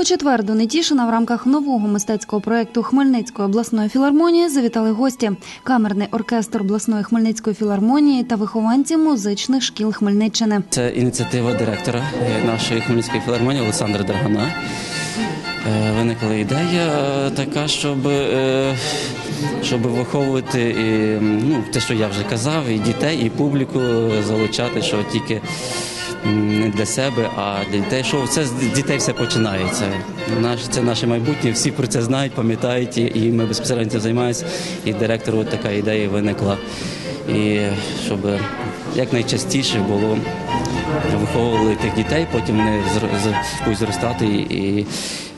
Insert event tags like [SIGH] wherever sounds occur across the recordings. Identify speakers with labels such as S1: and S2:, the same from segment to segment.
S1: У четвер до Нетішина в рамках нового мистецького проєкту Хмельницької обласної філармонії завітали гості – камерний оркестр обласної Хмельницької філармонії та вихованці музичних шкіл Хмельниччини.
S2: Це ініціатива директора нашої Хмельницької філармонії Олександра Драгана. Е, Виникла ідея е, така, щоб, е, щоб виховувати і, ну, те, що я вже казав, і дітей, і публіку залучати, що тільки не для себе, а для дітей. Що це з дітей все починається. Наш, це наше майбутнє, всі про це знають, пам'ятають, і- ми безпосередньо цим займаємося. І директору от така ідея виникла. І щоб якнайчастіше було виховували тих дітей, потім вони будуть зростати і,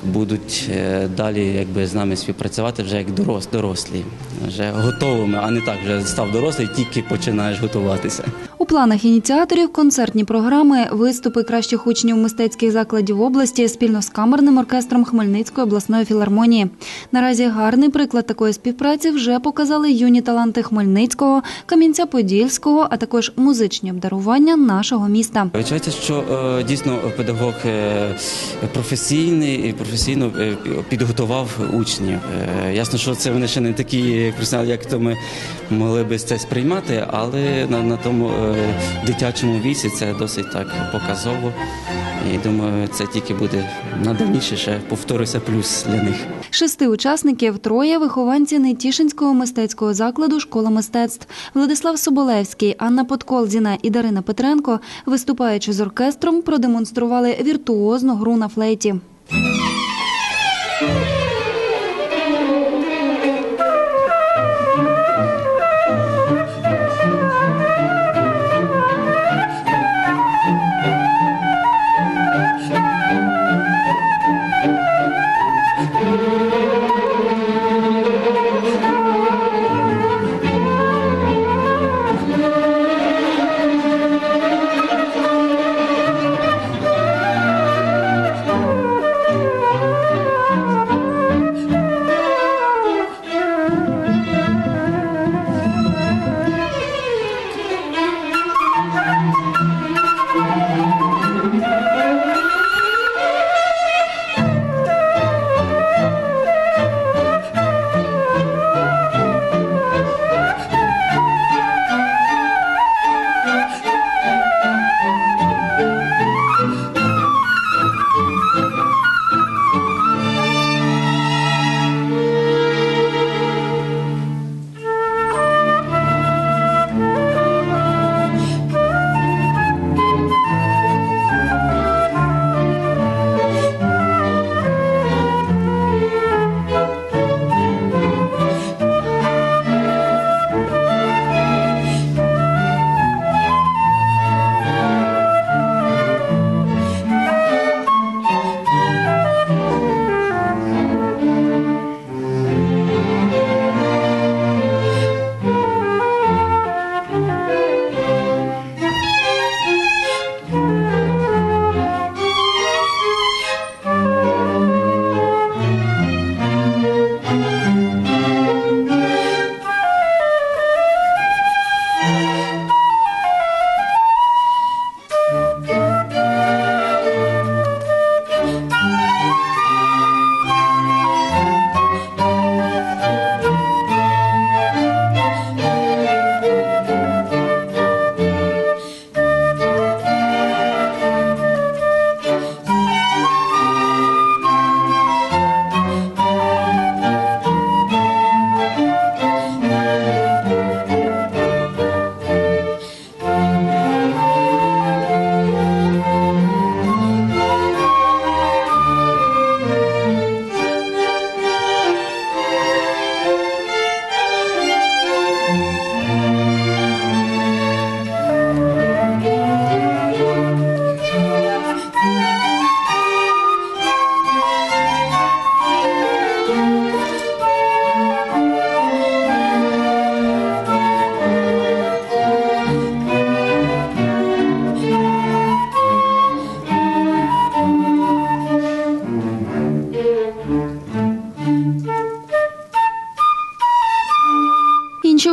S2: будуть е, далі якби, з нами співпрацювати вже як дорос, дорослі, вже готовими, а не так, вже став дорослий, тільки починаєш готуватися.
S1: У планах ініціаторів концертні програми, виступи кращих учнів мистецьких закладів області спільно з камерним оркестром Хмельницької обласної філармонії. Наразі гарний приклад такої співпраці вже показали юні таланти Хмельницького, Кам'янця-Подільського, а також музичні обдарування нашого міста.
S2: Виявляється, що е, дійсно педагог е, професійний і професійно е, підготував учнів. Ясно, що це вони ще не такі як то ми могли би це сприймати, але на, на тому дитячому віці це досить так показово. І думаю, це тільки буде надальніше ще повторюся плюс для них.
S1: Шести учасників троє вихованці Нетішинського мистецького закладу Школа мистецтв. Владислав Соболевський, Анна Подколзіна і Дарина Петренко, виступаючи з оркестром, продемонстрували віртуозну гру на флейті.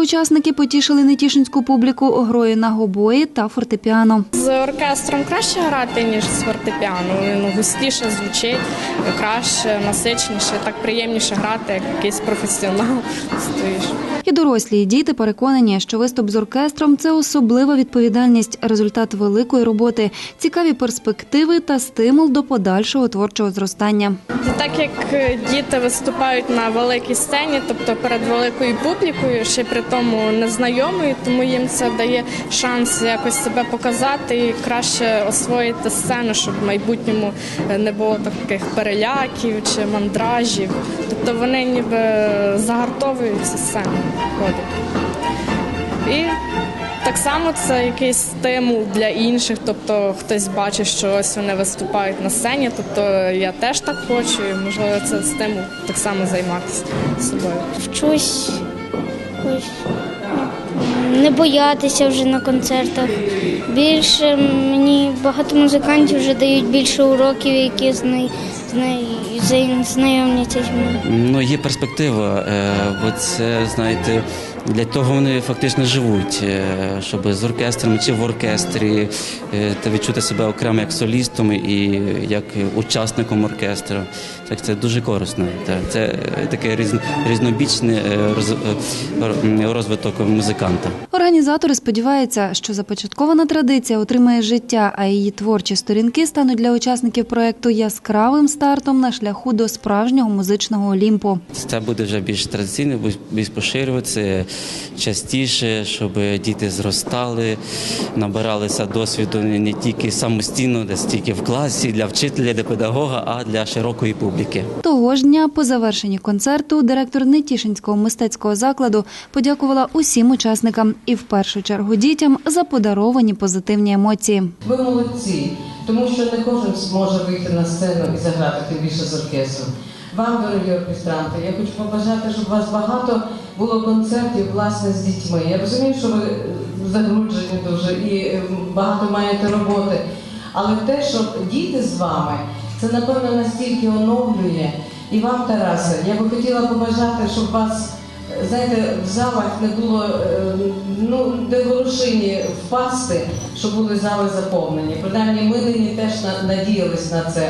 S1: Учасники потішили нетішинську публіку грою на гобої та фортепіано.
S3: З оркестром краще грати, ніж з фортепіано. Він густіше звучить, краще, насичніше, так приємніше грати, як якийсь професіонал [LAUGHS] стоїш.
S1: І дорослі, і діти переконані, що виступ з оркестром це особлива відповідальність, результат великої роботи, цікаві перспективи та стимул до подальшого творчого зростання.
S3: Так як е, діти виступають на великій сцені, тобто перед великою публікою, ще при тому незнайомою, тому їм це дає шанс якось себе показати і краще освоїти сцену, щоб в майбутньому е, не було таких переляків чи мандражів. Тобто вони ніби загартовуються сцену. І так само це якийсь стимул для інших, тобто хтось бачить, що ось вони виступають на сцені, тобто я теж так хочу, і можливо це стимул так само займатися собою.
S4: вчусь ось, не боятися вже на концертах. Більше мені багато музикантів вже дають більше уроків, які з знай, зай- знайомляться з мною.
S2: Ну, є перспектива, е, бо це, знаєте, для того вони фактично живуть, е, щоб з оркестром чи в оркестрі е, та відчути себе окремо як солістом і як учасником оркестру. Так це дуже корисно. Так, це таке різно, різнобічний роз- розвиток музиканта.
S1: Організатори сподіваються, що започаткована традиція отримає життя, а її творчі сторінки стануть для учасників проекту яскравим стартом на шляху до справжнього музичного олімпу.
S2: Це буде вже більш традиційно, більш- поширюватися частіше, щоб діти зростали, набиралися досвіду не не тільки самостійно, десь тільки в класі, для вчителя, для педагога, а для широкої публіки.
S1: Того ж дня, по завершенні концерту, директор Нетішинського мистецького закладу подякувала усім учасникам і в першу чергу дітям за подаровані позитивні емоції.
S5: Ви молодці, тому що не кожен зможе вийти на сцену і заграти тим більше з оркестром. Вам, дорогі оркестранти, я хочу побажати, щоб у вас багато було концертів власне з дітьми. Я розумію, що ви е, загруджені дуже і е, багато маєте роботи. Але те, що діти з вами, це напевно настільки оновлює. І вам, Тарасе, я би хотіла побажати, щоб вас знаєте, в залах не було е, ну де горошині впасти, що були зали заповнені. Принаймні, ми нині теж на- надіялись на це.